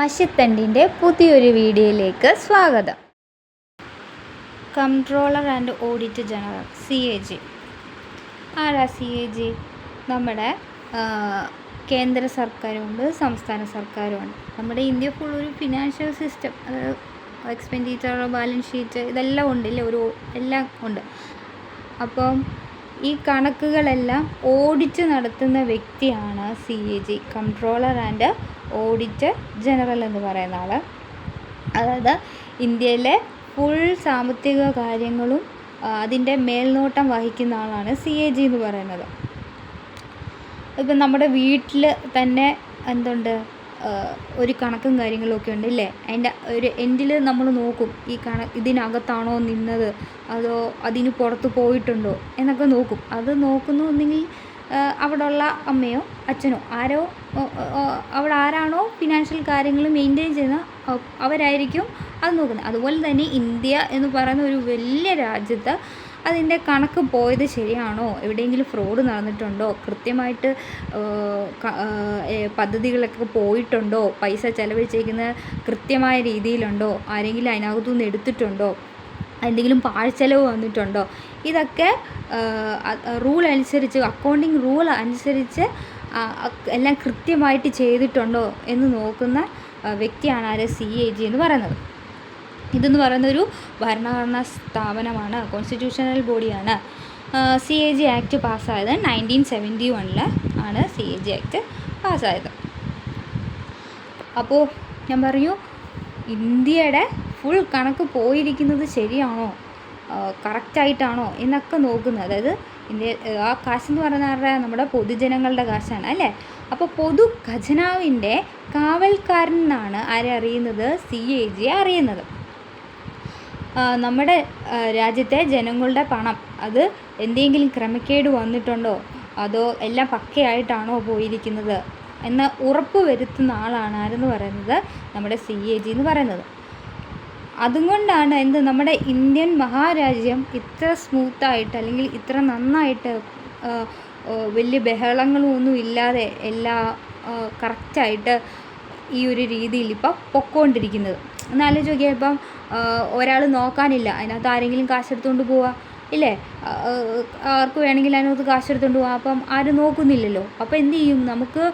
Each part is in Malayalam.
മഷിത്തണ്ടിന്റെ പുതിയൊരു വീഡിയോയിലേക്ക് സ്വാഗതം. Controller and audit general C A G ആരാ സി എ ജി നമ്മുടെ കേന്ദ്ര സർക്കാരുമുണ്ട് സംസ്ഥാന സർക്കാരുമുണ്ട് നമ്മുടെ ഇന്ത്യ ഫുൾ ഒരു ഫിനാൻഷ്യൽ സിസ്റ്റം അതായത് എക്സ്പെൻഡിച്ചർ ബാലൻസ് ഷീറ്റ് ഇതെല്ലാം ഉണ്ട് ഇല്ലേ ഒരു എല്ലാം ഉണ്ട്. അപ്പം ഈ കണക്കുകളെല്ലാം ഓഡിറ്റ് നടത്തുന്ന വ്യക്തിയാണ് C A G controller and auditor general എന്ന് പറയുന്ന ആൾ അതായത് ഇന്ത്യയിലെ ഫുൾ സാമ്പത്തിക കാര്യങ്ങളും അതിന്റെ മേൽനോട്ടം വഹിക്കുന്ന ആളാണ് സി എ ജി എന്ന് പറയുന്നത്. ഇപ്പം നമ്മുടെ വീട്ടിൽ തന്നെ എന്തുണ്ട്? ഒരു കണക്കും കാര്യങ്ങളൊക്കെ ഉണ്ട് ഇല്ലേ? അതിന്റെ ഒരു എൻഡിൽ നമ്മൾ നോക്കും ഈ കണ ഇതിനകത്താണോ നിന്നത്? അതോ അതിന് പുറത്ത് പോയിട്ടുണ്ടോ? എന്നൊക്കെ നോക്കും. അത് നോക്കുന്നു എന്നെങ്കിൽ അവിടെ ഉള്ള അമ്മയോ അച്ഛനോ ആരോ അവിടെ ആരാണോ ഫിനാൻഷ്യൽ കാര്യങ്ങൾ മെയിന്റെയിൻ ചെയ്യുന്ന അവരായിരിക്കും അത് നോക്കുന്നത്. അതുപോലെ തന്നെ ഇന്ത്യ എന്ന് പറയുന്ന ഒരു വലിയ രാജ്യത്ത് അതിന്റെ കണക്ക് പോയത് ശരിയാണോ? എവിടെയെങ്കിലും ഫ്രോഡ് നടന്നിട്ടുണ്ടോ? കൃത്യമായിട്ട് പദ്ധതികളൊക്കെ പോയിട്ടുണ്ടോ? പൈസ ചെലവഴിച്ചേക്കുന്ന കൃത്യമായ രീതിയിലുണ്ടോ? ആരെങ്കിലും അതിനകത്തുനിന്ന് എടുത്തിട്ടുണ്ടോ? എന്തെങ്കിലും പാഴ്ചെലവ് വന്നിട്ടുണ്ടോ? ഇതൊക്കെ റൂൾ അനുസരിച്ച് അക്കൗണ്ടിങ് റൂൾ അനുസരിച്ച് എല്ലാം കൃത്യമായിട്ട് ചെയ്തിട്ടുണ്ടോ എന്ന് നോക്കുന്ന വ്യക്തിയാണ് ആര് സി എ ജി എന്ന് പറയുന്നത്. ഇതെന്ന് പറയുന്ന ഒരു ഭരണഘടനാ സ്ഥാപനമാണ് കോൺസ്റ്റിറ്റ്യൂഷണൽ ബോഡിയാണ് സി എ ജി ആക്ട് പാസ്സായത് നയന്റീൻ സെവന്റി വണ്ണിൽ ആണ് സി എ ജി ആക്ട് പാസ്സായത്. അപ്പോൾ ഞാൻ പറയൂ ഇന്ത്യയുടെ ഫുൾ കണക്ക് പോയിരിക്കുന്നത് ശരിയാണോ? കറക്റ്റായിട്ടാണോ എന്നൊക്കെ നോക്കുന്നത്. അതായത് ഇന്ത്യ ആ കാശെന്ന് പറഞ്ഞാൽ നമ്മുടെ പൊതുജനങ്ങളുടെ കാശാണ് അല്ലേ? അപ്പോൾ പൊതു ഖജനാവിന്റെ കാവൽക്കാരൻ എന്നാണ് ആരെ അറിയുന്നത്? സി എ ജിയെ അറിയുന്നത്. നമ്മുടെ രാജ്യത്തെ ജനങ്ങളുടെ പണം അത് എന്തെങ്കിലും ക്രമക്കേട് വന്നിട്ടുണ്ടോ? അതോ എല്ലാം പക്കയായിട്ടാണോ പോയിരിക്കുന്നത്? എന്ന് ഉറപ്പ് വരുത്തുന്ന ആളാണ് ആരെന്ന് പറയുന്നത്? നമ്മുടെ സി എ ജി എന്ന് പറയുന്നത്. അതുകൊണ്ടാണ് എന്ത് നമ്മുടെ ഇന്ത്യൻ മഹാരാജ്യം ഇത്ര സ്മൂത്തായിട്ട് അല്ലെങ്കിൽ ഇത്ര നന്നായിട്ട് വലിയ ബഹളങ്ങളും ഒന്നും ഇല്ലാതെ എല്ലാ കറക്റ്റായിട്ട് ഈ ഒരു രീതിയിൽ ഇപ്പം പൊക്കോണ്ടിരിക്കുന്നത്. ഒന്ന് ആലോചിച്ച് ഇപ്പം ഒരാൾ നോക്കാനില്ല. അതിനകത്ത് ആരെങ്കിലും കാശെടുത്തുകൊണ്ട് പോവുക ഇല്ലേ? ആർക്ക് വേണമെങ്കിലും അതിനകത്ത് കാശെടുത്തുകൊണ്ട് പോവാം. അപ്പം ആരും നോക്കുന്നില്ലല്ലോ. അപ്പം എന്ത് ചെയ്യും? നമുക്ക്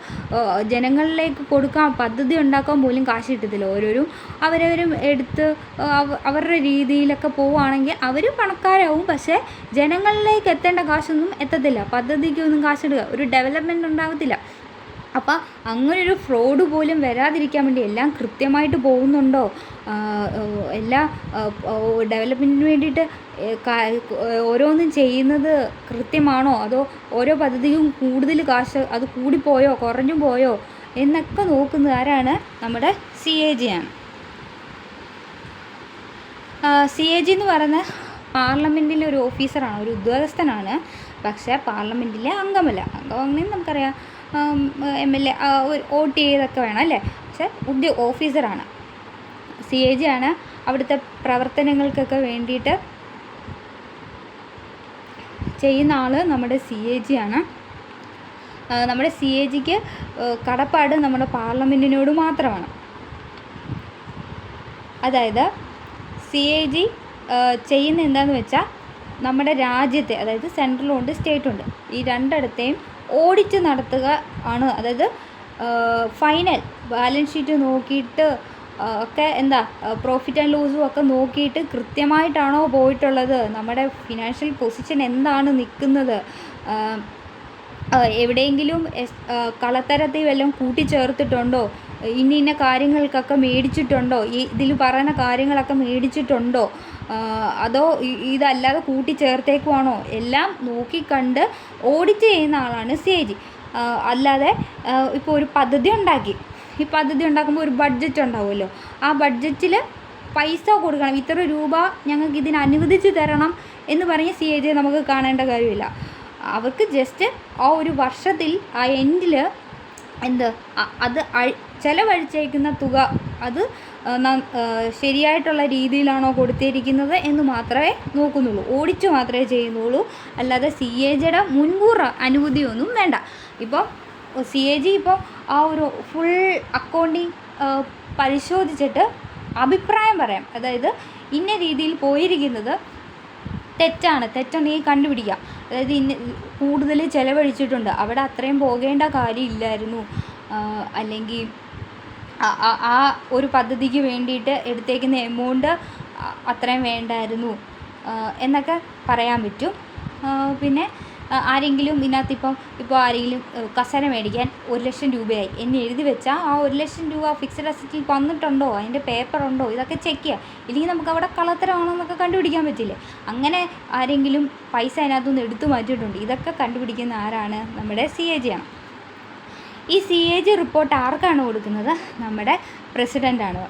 ജനങ്ങളിലേക്ക് കൊടുക്കാൻ പദ്ധതി ഉണ്ടാക്കാൻ പോലും കാശ് കിട്ടത്തില്ല. ഓരോരും അവരവരും എടുത്ത് അവരുടെ രീതിയിലൊക്കെ പോവുകയാണെങ്കിൽ അവരും പണക്കാരാവും. പക്ഷേ ജനങ്ങളിലേക്ക് എത്തേണ്ട കാശൊന്നും എത്തത്തില്ല. പദ്ധതിക്കൊന്നും കാശെടുക്കുക ഒരു ഡെവലപ്മെന്റ് ഉണ്ടാകത്തില്ല അപ്പം അങ്ങനൊരു ഫ്രോഡ് പോലും വരാതിരിക്കാൻ വേണ്ടി എല്ലാം കൃത്യമായിട്ട് പോകുന്നുണ്ടോ? എല്ലാ ഡെവലപ്മെന്റിന് വേണ്ടിയിട്ട് ഓരോന്നും ചെയ്യുന്നത് കൃത്യമാണോ? അതോ ഓരോ പദ്ധതിയും കൂടുതൽ കാശ് അത് കൂടിപ്പോയോ കുറഞ്ഞു പോയോ? എന്നൊക്കെ നോക്കുന്നത് ആരാണ്? നമ്മുടെ സി എ ജി ആണ്. സി എ ജി എന്ന് പറയുന്ന പാർലമെന്റിലെ ഒരു ഓഫീസറാണ് ഒരു ഉദ്യോഗസ്ഥനാണ്. പക്ഷേ പാർലമെന്റിലെ അംഗമല്ല. അംഗമെന്ന് നമുക്കറിയാം. എം എൽ എ ഒ വോട്ട് ഇതൊക്കെ വേണം അല്ലേ? പക്ഷേ ഉദ്യോ ഓഫീസറാണ് സി എ ജി ആണ്. അവിടുത്തെ പ്രവർത്തനങ്ങൾക്കൊക്കെ വേണ്ടിയിട്ട് ചെയ്യുന്ന ആൾ നമ്മുടെ സി എ ജി ആണ്. നമ്മുടെ സി എ ജിക്ക് കടപ്പാട് നമ്മുടെ പാർലമെന്റിനോട് മാത്രമാണ്. അതായത് സി എ ജി ചെയ്യുന്ന എന്താണെന്ന് വെച്ചാൽ നമ്മുടെ രാജ്യത്തെ അതായത് സെൻട്രലും ഉണ്ട് സ്റ്റേറ്റും ഉണ്ട്. ഈ രണ്ടിടത്തെയും ഓഡിറ്റ് നടത്തുക ആണ്. അതായത് ഫൈനൽ ബാലൻസ് ഷീറ്റ് നോക്കിയിട്ട് ഒക്കെ എന്താ പ്രോഫിറ്റ് ആൻഡ് ലോസും ഒക്കെ നോക്കിയിട്ട് കൃത്യമായിട്ടാണോ പോയിട്ടുള്ളത്? നമ്മുടെ ഫിനാൻഷ്യൽ പൊസിഷൻ എന്താണ് നിൽക്കുന്നത്? എവിടെയെങ്കിലും കളത്തരത്തിൽ വല്ലതും കൂട്ടിച്ചേർത്തിട്ടുണ്ടോ? ഇന്ന ഇന്ന കാര്യങ്ങൾക്കൊക്കെ മേടിച്ചിട്ടുണ്ടോ? ഈ ഇതിൽ പറയുന്ന കാര്യങ്ങളൊക്കെ മേടിച്ചിട്ടുണ്ടോ? അതോ ഇതല്ലാതെ കൂട്ടിച്ചേർത്തേക്കുവാണോ? എല്ലാം നോക്കിക്കണ്ട് ഓഡിറ്റ് ചെയ്യുന്ന ആളാണ് സി എ ജി അല്ലാതെ ഇപ്പോൾ ഒരു പദ്ധതി ഉണ്ടാക്കി. ഈ പദ്ധതി ഉണ്ടാക്കുമ്പോൾ ഒരു ബഡ്ജറ്റ് ഉണ്ടാവുമല്ലോ. ആ ബഡ്ജറ്റിൽ പൈസ കൊടുക്കണം. ഇത്ര രൂപ ഞങ്ങൾക്ക് ഇതിന് അനുവദിച്ച് തരണം എന്ന് പറഞ്ഞ് സി എ ജി നമുക്ക് കാണേണ്ട കാര്യമില്ല. അവർക്ക് ജസ്റ്റ് ആ ഒരു വർഷത്തിൽ ആ എൻഡിൽ എന്ത് അത് ചെലവഴിച്ചേക്കുന്ന തുക അത് ശരിയായിട്ടുള്ള രീതിയിലാണോ കൊടുത്തിരിക്കുന്നത് എന്ന് മാത്രമേ നോക്കുന്നുള്ളൂ. ഓടിച്ചു മാത്രമേ ചെയ്യുന്നുള്ളൂ. അല്ലാതെ സി എ ജിയുടെ മുൻകൂർ അനുമതിയൊന്നും വേണ്ട. ഇപ്പോൾ സി എ ജി ഇപ്പോൾ ആ ഒരു ഫുൾ അക്കൗണ്ടിങ് പരിശോധിച്ചിട്ട് അഭിപ്രായം പറയാം. അതായത് ഇന്ന രീതിയിൽ പോയിരിക്കുന്നത് തെറ്റാണ്. തെറ്റുണ്ടെങ്കിൽ കണ്ടുപിടിക്കുക. അതായത് ഇന്ന് കൂടുതൽ ചിലവഴിച്ചിട്ടുണ്ട്. അവിടെ അത്രയും പോകേണ്ട കാര്യമില്ലായിരുന്നു. അല്ലെങ്കിൽ ആ- ഒരു പദ്ധതിക്ക് വേണ്ടിയിട്ട് എടുത്തേക്കുന്ന എമൗണ്ട് അത്രയും വേണ്ടായിരുന്നു. എന്നൊക്കെ പറയാൻ പറ്റും. പിന്നെ ആരെങ്കിലും ഇതിനകത്ത് ഇപ്പം ഇപ്പോൾ ആരെങ്കിലും കസേര മേടിക്കാൻ ഒരു ലക്ഷം രൂപയായി. എന്നെ എഴുതി വെച്ചാൽ ആ ഒരു ലക്ഷം രൂപ ഫിക്സഡ് അസറ്റിൽ വന്നിട്ടുണ്ടോ? അതിന്റെ പേപ്പർ ഉണ്ടോ? ഇതൊക്കെ ചെക്ക് ചെയ്യുക ഇല്ലെങ്കിൽ നമുക്ക് അവിടെ കള്ളത്തരമാണോ എന്നൊക്കെ കണ്ടുപിടിക്കാൻ പറ്റില്ലേ? അങ്ങനെ ആരെങ്കിലും പൈസ അതിനകത്തുനിന്ന് എടുത്തു മാറ്റിയിട്ടുണ്ട്. ഇതൊക്കെ കണ്ടുപിടിക്കുന്ന ആരാണ്? നമ്മുടെ സി എ ജി ആണ്. ഈ സി എ ജി റിപ്പോർട്ട് ആർക്കാണ് കൊടുക്കുന്നത്? നമ്മുടെ പ്രസിഡന്റാണ്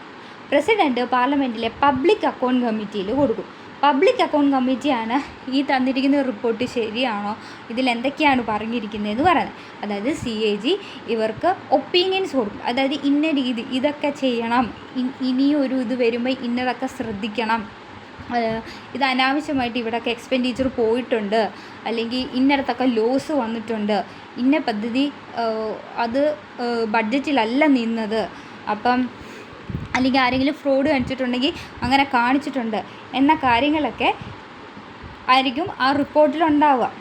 പ്രസിഡന്റ് പാർലമെന്റിലെ പബ്ലിക് അക്കൗണ്ട് കമ്മിറ്റിയിൽ കൊടുക്കും. പബ്ലിക് അക്കൗണ്ട് കമ്മിറ്റിയാണ് ഈ തന്നിരിക്കുന്ന റിപ്പോർട്ട് ശരിയാണോ? ഇതിൽ എന്തൊക്കെയാണ് പറഞ്ഞിരിക്കുന്നതെന്ന് പറയുന്നത്. അതായത് സി എ ജി ഇവർക്ക് ഒപ്പീനിയൻസ് കൊടുക്കും. അതായത് ഇന്ന രീതി ഇതൊക്കെ ചെയ്യണം. ഇനിയൊരു ഇത് വരുമ്പോൾ ഇന്നതൊക്കെ ശ്രദ്ധിക്കണം. ഇത് അനാവശ്യമായിട്ട് ഇവിടെയൊക്കെ എക്സ്പെൻഡിച്ചർ പോയിട്ടുണ്ട്. അല്ലെങ്കിൽ ഇന്നടത്തൊക്കെ ലോസ് വന്നിട്ടുണ്ട്. ഇന്ന പദ്ധതി അത് ബഡ്ജറ്റിലല്ല നിന്നത്. അപ്പം അല്ലെങ്കിൽ ആരെങ്കിലും ഫ്രോഡ് കാണിച്ചിട്ടുണ്ടെങ്കിൽ അങ്ങനെ കാണിച്ചിട്ടുണ്ട്. എന്ന കാര്യങ്ങളൊക്കെ ആയിരിക്കും ആ റിപ്പോർട്ടിലുണ്ടാവുക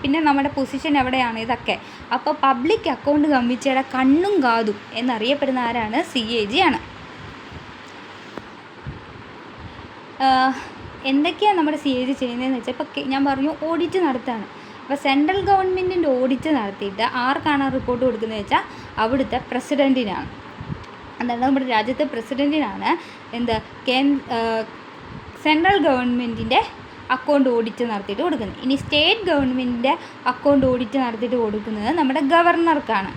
പിന്നെ നമ്മുടെ പൊസിഷൻ എവിടെയാണ് ഇതൊക്കെ. അപ്പോൾ പബ്ലിക് അക്കൗണ്ട് കമ്മിറ്റിയുടെ കണ്ണും കാതും എന്നറിയപ്പെടുന്ന ആരാണ്? സി എ ജി ആണ്. എന്തൊക്കെയാണ് നമ്മുടെ സി എ ജി ചെയ്യുന്നതെന്ന് വെച്ചാൽ ഇപ്പോൾ ഞാൻ പറഞ്ഞു ഓഡിറ്റ് നടത്തുകയാണ്. അപ്പോൾ സെൻട്രൽ ഗവൺമെന്റിന്റെ ഓഡിറ്റ് നടത്തിയിട്ട് ആർക്കാണ് റിപ്പോർട്ട് കൊടുക്കുന്നത് വെച്ചാൽ അവിടുത്തെ പ്രസിഡന്റിനാണ് അതായത് നമ്മുടെ രാജ്യത്തെ പ്രസിഡന്റിനാണ് എന്ത് കേ സെൻട്രൽ ഗവൺമെന്റിന്റെ അക്കൗണ്ട് ഓഡിറ്റ് നടത്തിയിട്ട് കൊടുക്കുന്നത്. ഇനി സ്റ്റേറ്റ് ഗവൺമെന്റിന്റെ അക്കൗണ്ട് ഓഡിറ്റ് നടത്തിയിട്ട് കൊടുക്കുന്നത് നമ്മുടെ ഗവർണർക്കാണ്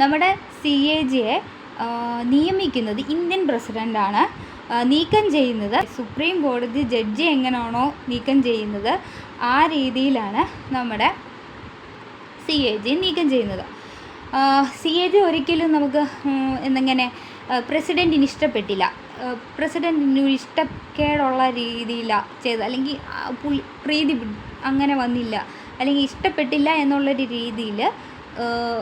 നമ്മുടെ സി എ ജിയെ നിയമിക്കുന്നത് ഇന്ത്യൻ പ്രസിഡന്റാണ് നീക്കം ചെയ്യുന്നത് സുപ്രീം കോടതി ജഡ്ജി എങ്ങനെയാണോ നീക്കം ചെയ്യുന്നത്. ആ രീതിയിലാണ് നമ്മുടെ സി എ ജി നീക്കം ചെയ്യുന്നത്. സി എ ജി ഒരിക്കലും നമുക്ക് എന്നിങ്ങനെ പ്രസിഡന്റിന് ഇഷ്ടപ്പെട്ടില്ല. പ്രസിഡന്റിന് ഇഷ്ടക്കേടുള്ള രീതിയിലാണ് ചെയ്തത്. അല്ലെങ്കിൽ പുള്ളി പ്രീതി അങ്ങനെ വന്നില്ല. അല്ലെങ്കിൽ ഇഷ്ടപ്പെട്ടില്ല എന്നുള്ളൊരു രീതിയിൽ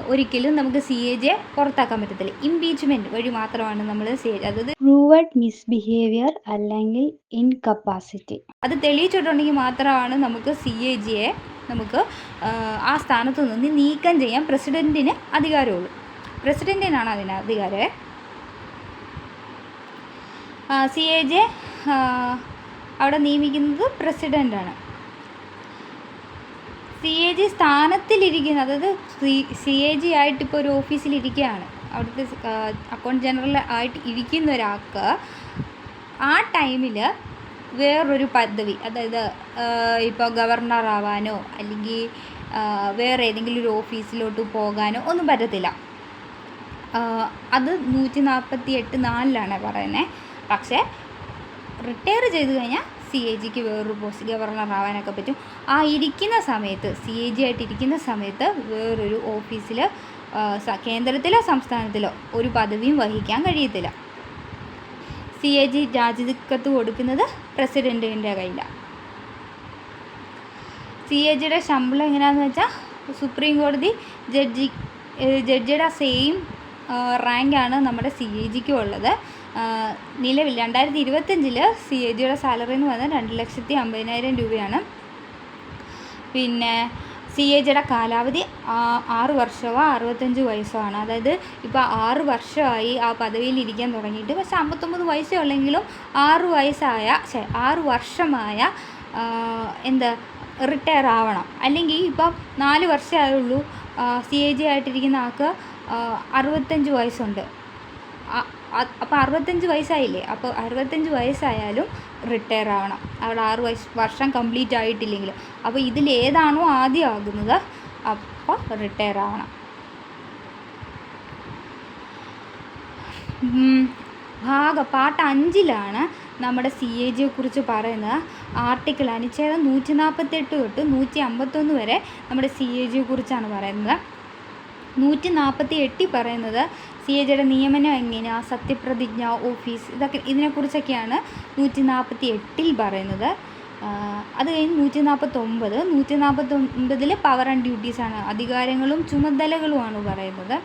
ഒരിക്കലും നമുക്ക് സി എ ജെ പുറത്താക്കാൻ പറ്റത്തില്ല. ഇംപീച്ച്മെന്റ് വഴി മാത്രമാണ് നമ്മൾ സി അതായത് പ്രൂവഡ് മിസ്ബിഹേവിയർ അല്ലെങ്കിൽ ഇൻകപ്പാസിറ്റി അത് തെളിയിച്ചിട്ടുണ്ടെങ്കിൽ മാത്രമാണ് നമുക്ക് സി എ ജിയെ നമുക്ക് ആ, ആ സ്ഥാനത്ത് നിന്ന് നീക്കം ചെയ്യാൻ പ്രസിഡന്റിന് അധികാരമുള്ളൂ. പ്രസിഡന്റിനാണ് അതിന് അധികാരം. സി എ ജെ അവിടെ നിയമിക്കുന്നത് പ്രസിഡന്റാണ് സി എ ജി സ്ഥാനത്തിലിരിക്കുന്ന അതായത് സി സി എ ജി ആയിട്ട് ഇപ്പോൾ ഒരു ഓഫീസിലിരിക്കുകയാണ് അവിടുത്തെ അക്കൗണ്ട് ജനറൽ ആയിട്ട് ഇരിക്കുന്ന ഒരാൾക്ക് ആ ടൈമിൽ വേറൊരു പദവി അതായത് ഇപ്പോൾ ഗവർണർ ആവാനോ അല്ലെങ്കിൽ വേറെ ഏതെങ്കിലും ഒരു ഓഫീസിലോട്ട് പോകാനോ ഒന്നും പറ്റത്തില്ല. അത് നൂറ്റി നാൽപ്പത്തി എട്ട് നാലിലാണ് പറയുന്നത് പക്ഷേ റിട്ടയർ ചെയ്ത് കഴിഞ്ഞാൽ സി എ ജിക്ക് വേറൊരു പോസ്റ്റ് ഗവർണർ ആവാനൊക്കെ പറ്റും. ആ ഇരിക്കുന്ന സമയത്ത് സി എ ജി ആയിട്ട് ഇരിക്കുന്ന സമയത്ത് വേറൊരു ഓഫീസിൽ കേന്ദ്രത്തിലോ സംസ്ഥാനത്തിലോ ഒരു പദവിയും വഹിക്കാൻ കഴിയത്തില്ല. സി എ ജി രാജിക്കത്ത് കൊടുക്കുന്നത് പ്രസിഡന്റിന്റെ കയ്യിലാണ് സി എ ജിയുടെ ശമ്പളം എങ്ങനെയാണെന്ന് വെച്ചാൽ സുപ്രീം കോടതി ജഡ്ജി ജഡ്ജിയുടെ സെയിം റാങ്കാണ് നമ്മുടെ സി എ ജിക്കും ഉള്ളത്. നിലവിൽ രണ്ടായിരത്തി ഇരുപത്തഞ്ചിൽ സി എ ജിയുടെ സാലറി എന്ന് പറയുന്നത് രണ്ട് ലക്ഷത്തി അമ്പതിനായിരം രൂപയാണ്. പിന്നെ സി എ ജിയുടെ കാലാവധി ആറ് വർഷമോ അറുപത്തഞ്ച് വയസ്സോ ആണ്. അതായത് ഇപ്പോൾ ആറ് വർഷമായി ആ പദവിയിൽ ഇരിക്കാൻ തുടങ്ങിയിട്ട് പക്ഷെ അമ്പത്തൊമ്പത് വയസ്സേ ഉള്ളെങ്കിലും ആറ് വയസ്സായ ഛെ, ആറ് വർഷമായ എന്താ റിട്ടയർ ആവണം. അല്ലെങ്കിൽ ഇപ്പം നാല് വർഷമേ ആയുള്ളൂ സി എ ജി ആയിട്ടിരിക്കുന്ന ആൾക്ക് അറുപത്തഞ്ച് വയസ്സുണ്ട്. അപ്പോൾ അറുപത്തഞ്ച് വയസ്സായില്ലേ? അപ്പോൾ അറുപത്തഞ്ച് വയസ്സായാലും റിട്ടയർ ആവണം. അവിടെ ആറ് വയസ്സ് വർഷം കംപ്ലീറ്റ് ആയിട്ടില്ലെങ്കിൽ അപ്പോൾ ഇതിലേതാണോ ആദ്യം ആകുന്നത് അപ്പോൾ റിട്ടയർ ആവണം. ഭാഗം പാട്ട് അഞ്ചിലാണ് നമ്മുടെ സി എ ജിയെ കുറിച്ച് പറയുന്നത്. ആർട്ടിക്കിൾ അനുച്ഛേദം നൂറ്റി നാൽപ്പത്തെട്ട് തൊട്ട് നൂറ്റി അമ്പത്തൊന്ന് വരെ നമ്മുടെ സി എ ജിയെ കുറിച്ചാണ് പറയുന്നത്. നൂറ്റി നാൽപ്പത്തി എട്ടിൽ പറയുന്നത് സി എ ജിയുടെ നിയമനം എങ്ങനെയാണ് സത്യപ്രതിജ്ഞ ഓഫീസ് ഇതൊക്കെ ഇതിനെക്കുറിച്ചൊക്കെയാണ് നൂറ്റി നാൽപ്പത്തി എട്ടിൽ പറയുന്നത് അത് കഴിഞ്ഞ് നൂറ്റി നാൽപ്പത്തൊമ്പത് നൂറ്റി നാൽപ്പത്തൊമ്പതിൽ പവർ ആൻഡ് ഡ്യൂട്ടീസാണ് അധികാരങ്ങളും ചുമതലകളുമാണ് പറയുന്നത്.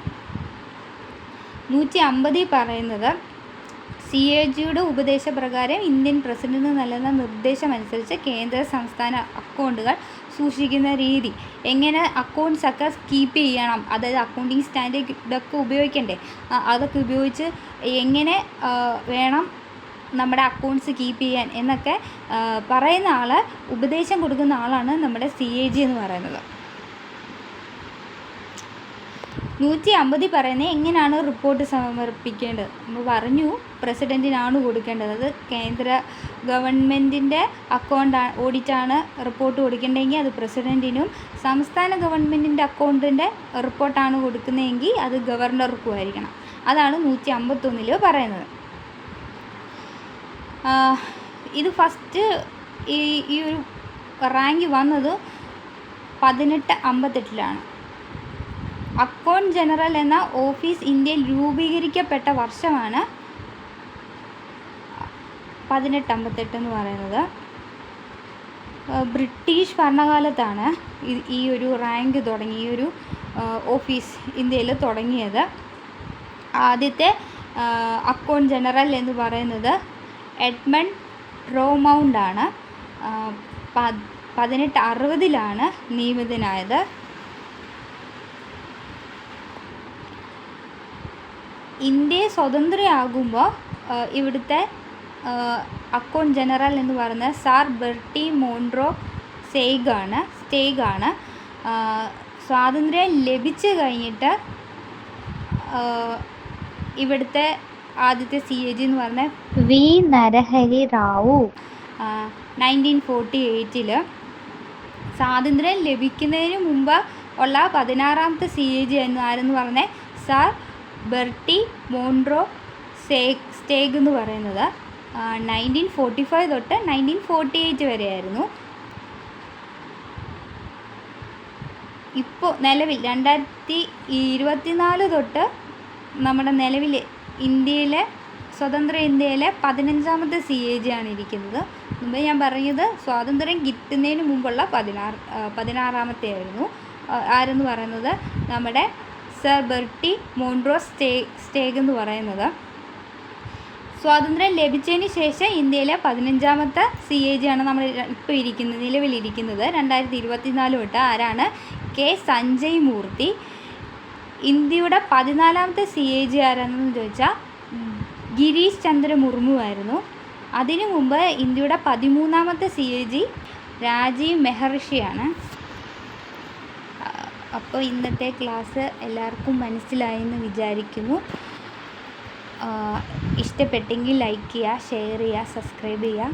നൂറ്റി അമ്പതിൽ പറയുന്നത് സി എ ജിയുടെ ഉപദേശപ്രകാരം ഇന്ത്യൻ പ്രസിഡന്റ് നൽകുന്ന നിർദ്ദേശമനുസരിച്ച് കേന്ദ്ര സംസ്ഥാന അക്കൗണ്ടുകൾ സൂക്ഷിക്കുന്ന രീതി. എങ്ങനെ അക്കൗണ്ട്സ് ഒക്കെ കീപ്പ് ചെയ്യണം? അതായത് അക്കൗണ്ടിങ് സ്റ്റാൻഡേർഡൊക്കെ ഉപയോഗിക്കണ്ടേ? ആ, അതൊക്കെ ഉപയോഗിച്ച് എങ്ങനെ വേണം നമ്മുടെ അക്കൗണ്ട്സ് കീപ്പ് ചെയ്യാൻ എന്നൊക്കെ പറയുന്ന ആൾ ഉപദേശം കൊടുക്കുന്ന ആളാണ് നമ്മുടെ സി എ ജി എന്ന് പറയുന്നത്. നൂറ്റി അമ്പതിൽ പറയുന്നത് എങ്ങനെയാണ് റിപ്പോർട്ട് സമർപ്പിക്കേണ്ടത്. നമ്മൾ പറഞ്ഞു പ്രസിഡന്റിനാണ് കൊടുക്കേണ്ടത്. അത് കേന്ദ്ര ഗവൺമെന്റിന്റെ അക്കൗണ്ട് ഓഡിറ്റാണ് റിപ്പോർട്ട് കൊടുക്കേണ്ടതെങ്കിൽ അത് പ്രസിഡന്റിനും സംസ്ഥാന ഗവൺമെന്റിന്റെ അക്കൗണ്ടിന്റെ റിപ്പോർട്ടാണ് കൊടുക്കുന്നതെങ്കിൽ അത് ഗവർണർക്കും ആയിരിക്കണം. അതാണ് നൂറ്റി അമ്പത്തൊന്നിൽ പറയുന്നത് ഇത് ഫസ്റ്റ് ഈ ഈ ഒരു റാങ്ക് വന്നത് പതിനെട്ട് അമ്പത്തെട്ടിലാണ്. അക്കൗണ്ട് ജനറൽ എന്ന ഓഫീസ് ഇന്ത്യയിൽ രൂപീകരിക്കപ്പെട്ട വർഷമാണ് പതിനെട്ട് അമ്പത്തെട്ട് എന്ന് പറയുന്നത്. ബ്രിട്ടീഷ് ഭരണകാലത്താണ് ഈ- ഒരു റാങ്ക് തുടങ്ങി ഈ ഒരു ഓഫീസ് ഇന്ത്യയിൽ തുടങ്ങിയത്. ആദ്യത്തെ അക്കൗണ്ട് ജനറൽ എന്ന് പറയുന്നത് എഡ്മണ്ട് റോമൗണ്ടാണ് പതിനെട്ട് അറുപതിലാണ് നിയമിതനായത്. ഇന്ത്യ സ്വതന്ത്രയാകുമ്പോൾ ഇവിടുത്തെ അക്കൗണ്ട് ജനറൽ എന്ന് പറയുന്നത് സാർ ബെർട്ടി മോൺട്രോ സേഗാണ് സ്റ്റേഗാണ് സ്വാതന്ത്ര്യം ലഭിച്ചു കഴിഞ്ഞിട്ട് ഇവിടുത്തെ ആദ്യത്തെ സി എ ജി എന്ന് പറഞ്ഞ V Narahari Rao. Nineteen forty എയ്റ്റിൽ സ്വാതന്ത്ര്യം ലഭിക്കുന്നതിന് മുമ്പ് ഉള്ള പതിനാറാമത്തെ സി എ ജി എന്ന് ആരെന്ന് പറഞ്ഞ? സാർ ബെർട്ടി മോൺറോ സേക് സ്റ്റേഗ് എന്ന് പറയുന്നത് നയന്റീൻ ഫോർട്ടി ഫൈവ് തൊട്ട് നയന്റീൻ ഫോർട്ടി എയ്റ്റ് വരെയായിരുന്നു. ഇപ്പോൾ നിലവിൽ രണ്ടായിരത്തി ഇരുപത്തിനാല് തൊട്ട് നമ്മുടെ നിലവിൽ ഇന്ത്യയിലെ സ്വതന്ത്ര ഇന്ത്യയിലെ പതിനഞ്ചാമത്തെ സി എ ജി ആണ് ഇരിക്കുന്നത്. മുമ്പ് ഞാൻ പറഞ്ഞത് സ്വാതന്ത്ര്യം കിട്ടുന്നതിന് മുമ്പുള്ള പതിനാറ് പതിനാറാമത്തെ ആയിരുന്നു. ആരെന്ന് പറയുന്നത് നമ്മുടെ സർ ബെർട്ടി സ്റ്റേ സ്റ്റേഗ് എന്ന് പറയുന്നത്. സ്വാതന്ത്ര്യം ലഭിച്ചതിന് ശേഷം ഇന്ത്യയിലെ പതിനഞ്ചാമത്തെ സി എ ജി ആണ് നമ്മൾ ഇപ്പോൾ ഇരിക്കുന്നത്. നിലവിലിരിക്കുന്നത് രണ്ടായിരത്തി ഇരുപത്തിനാല് തൊട്ട് ആരാണ്? കെ സഞ്ജയ് മൂർത്തി. ഇന്ത്യയുടെ പതിനാലാമത്തെ സി എ ജി ആരാണെന്ന് ചോദിച്ചാൽ ഗിരീഷ് ചന്ദ്ര മുർമു ആയിരുന്നു. അതിനു മുമ്പ് ഇന്ത്യയുടെ പതിമൂന്നാമത്തെ സി എ ജി രാജീവ് മെഹർഷിയാണ്. അപ്പോൾ ഇന്നത്തെ ക്ലാസ് എല്ലാവർക്കും മനസ്സിലായെന്ന് വിചാരിക്കുന്നു. ഇഷ്ടപ്പെട്ടെങ്കിൽ ലൈക്ക് ചെയ്യുക ഷെയർ ചെയ്യുക സബ്സ്ക്രൈബ് ചെയ്യുക.